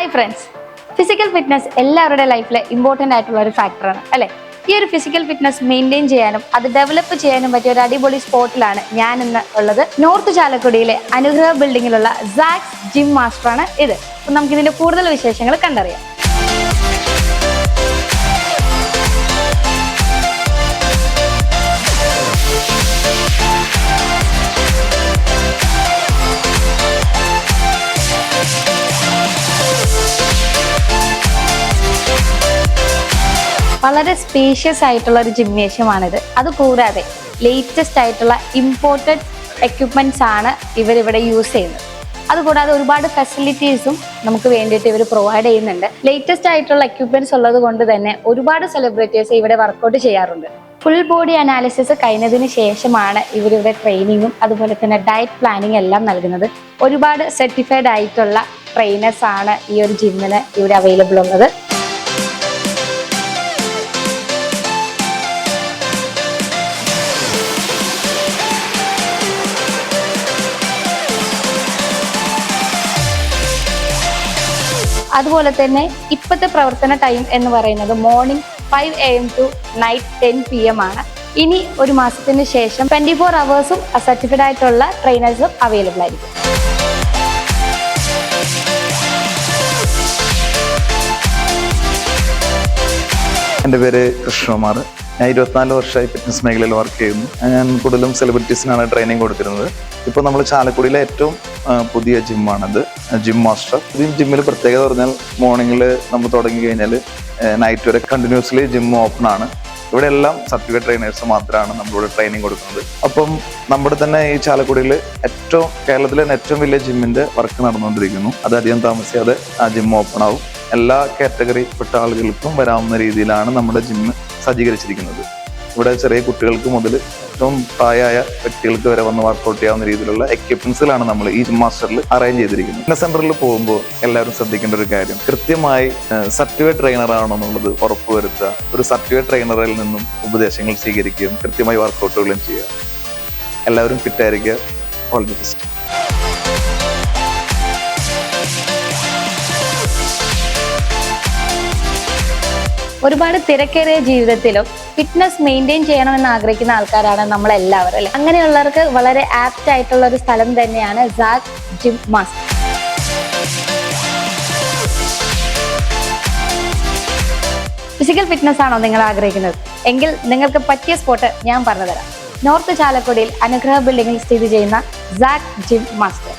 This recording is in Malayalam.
ഹായ് ഫ്രണ്ട്സ് ഫിസിക്കൽ ഫിറ്റ്നസ് എല്ലാവരുടെ ലൈഫിലെ ഇമ്പോർട്ടന്റ് ആയിട്ടുള്ള ഒരു ഫാക്ടറാണ് അല്ലേ? ഈ ഒരു ഫിസിക്കൽ ഫിറ്റ്നസ് മെയിന്റെയിൻ ചെയ്യാനും അത് ഡെവലപ്പ് ചെയ്യാനും പറ്റിയ ഒരു അടിപൊളി സ്പോട്ടിലാണ് ഞാൻ ഇന്ന് ഉള്ളത്. നോർത്ത് ചാലക്കുടിയിലെ അനുഗ്രഹ ബിൽഡിങ്ങിലുള്ള സാക്സ് ജിം മാസ്റ്ററാണ് ഇത്. അപ്പം നമുക്ക് ഇതിന്റെ കൂടുതൽ വിശേഷങ്ങൾ കണ്ടറിയാം. വളരെ സ്പേഷ്യസ് ആയിട്ടുള്ള ഒരു ജിംനേഷ്യമാണിത് അതുകൂടാതെ ലേറ്റസ്റ്റ് ആയിട്ടുള്ള ഇമ്പോർട്ടഡ് എക്യുപ്മെന്റ്സ് ആണ് ഇവരിവിടെ യൂസ് ചെയ്യുന്നത്. അതുകൂടാതെ ഒരുപാട് ഫെസിലിറ്റീസും നമുക്ക് വേണ്ടിയിട്ട് ഇവർ പ്രൊവൈഡ് ചെയ്യുന്നുണ്ട്. ലേറ്റസ്റ്റ് ആയിട്ടുള്ള എക്യുപ്മെന്റ്സ് ഉള്ളത് കൊണ്ട് തന്നെ ഒരുപാട് സെലിബ്രിറ്റീസ് ഇവിടെ വർക്കൗട്ട് ചെയ്യാറുണ്ട്. ഫുൾ ബോഡി അനാലിസിസ് കഴിഞ്ഞതിന് ശേഷമാണ് ഇവരിവിടെ ട്രെയിനിങ്ങും അതുപോലെ തന്നെ ഡയറ്റ് പ്ലാനിങ് എല്ലാം നൽകുന്നത്. ഒരുപാട് സർട്ടിഫൈഡ് ആയിട്ടുള്ള ട്രെയിനേഴ്സ് ആണ് ഈ ഒരു ജിമ്മിന് ഇവിടെ അവൈലബിൾ ഉള്ളത്. അതുപോലെ തന്നെ ഇപ്പോഴത്തെ പ്രവർത്തന ടൈം എന്ന് പറയുന്നത് morning five A M to night ten P M ആണ്. ഇനി ഒരു മാസത്തിന് ശേഷം ട്വന്റി ഫോർ അവേഴ്സും സർട്ടിഫൈഡ് ആയിട്ടുള്ള ട്രെയിനേഴ്സും അവൈലബിൾ ആയിരിക്കും. എന്റെ പേര് കൃഷ്ണകുമാർ. ഞാൻ ഇരുപത്തിനാല് വർഷമായി ഫിറ്റ്നസ് മേഖലയിൽ വർക്ക് ചെയ്യുന്നു. ഞാൻ കൂടുതലും സെലിബ്രിറ്റീസിനാണ് ട്രെയിനിങ് കൊടുത്തിരുന്നത്. ഇപ്പോൾ നമ്മൾ ചാലക്കുടിയിലെ ഏറ്റവും പുതിയ ജിമ്മാണത്. Gym master. ഈ ജിമ്മിൽ പ്രത്യേകത പറഞ്ഞാൽ മോർണിംഗിൽ നമ്മൾ തുടങ്ങി കഴിഞ്ഞാൽ നൈറ്റ് വരെ കണ്ടിന്യൂസ്ലി ജിം ഓപ്പൺ ആണ്. ഇവിടെ എല്ലാം സർട്ടിഫിക്കറ്റ് ട്രെയിനേഴ്സ് മാത്രമാണ് നമ്മളിവിടെ ട്രെയിനിങ് കൊടുക്കുന്നത്. അപ്പം നമ്മുടെ തന്നെ ഈ ചാലക്കുടിയിൽ ഏറ്റവും കേരളത്തിലെ ഏറ്റവും വലിയ ജിമ്മിന്റെ വർക്ക് നടന്നുകൊണ്ടിരിക്കുന്നു. അത് അധികം താമസിയാതെ ആ ജിം ഓപ്പൺ ആവും. എല്ലാ കാറ്റഗറി പെട്ട ആളുകൾക്കും വരാവുന്ന രീതിയിലാണ് നമ്മുടെ ജിം സജ്ജീകരിച്ചിരിക്കുന്നത്. ഇവിടെ ചെറിയ കുട്ടികൾക്ക് മുതൽ ഏറ്റവും പ്രായമായ വ്യക്തികൾക്ക് വരെ വന്ന് വർക്കൗട്ട് ചെയ്യാവുന്ന രീതിയിലുള്ള എക്യുപ്മെന്റ്സുകളാണ് നമ്മൾ ഈ മാസ്റ്ററിൽ അറേഞ്ച് ചെയ്തിരിക്കുന്നത്. ഫിറ്റ്നസ് സെന്ററിൽ പോകുമ്പോൾ എല്ലാവരും ശ്രദ്ധിക്കേണ്ട ഒരു കാര്യം കൃത്യമായി സർട്ടിഫൈഡ് ട്രെയിനർ ആണോ എന്നുള്ളത് ഉറപ്പുവരുത്തുക ഒരു സർട്ടിഫൈഡ് ട്രെയിനറിൽ നിന്നും ഉപദേശങ്ങൾ സ്വീകരിക്കുകയും കൃത്യമായി വർക്കൗട്ടുകളും ചെയ്യുക. എല്ലാവരും ഫിറ്റ് ആയിരിക്കുക. ഓൾ ദി ബെസ്റ്റ് ഒരുപാട് തിരക്കേറിയ ജീവിതത്തിലും ഫിറ്റ്നസ് മെയിന്റെയിൻ ചെയ്യണമെന്ന് ആഗ്രഹിക്കുന്ന ആൾക്കാരാണ് നമ്മളെല്ലാവരും അല്ലെ? അങ്ങനെയുള്ളവർക്ക് വളരെ ആപ്റ്റ് ആയിട്ടുള്ള ഒരു സ്ഥലം തന്നെയാണ് സാക് ജിം മാസ്റ്റർ ഫിസിക്കൽ ഫിറ്റ്നസ് ആണോ നിങ്ങൾ ആഗ്രഹിക്കുന്നത്? എങ്കിൽ നിങ്ങൾക്ക് പറ്റിയ സ്പോട്ട് ഞാൻ പറഞ്ഞുതരാം. നോർത്ത് ചാലക്കുടിയിൽ അനുഗ്രഹ ബിൽഡിംഗിൽ സ്ഥിതി ചെയ്യുന്ന സാക് ജിം മാസ്റ്റർ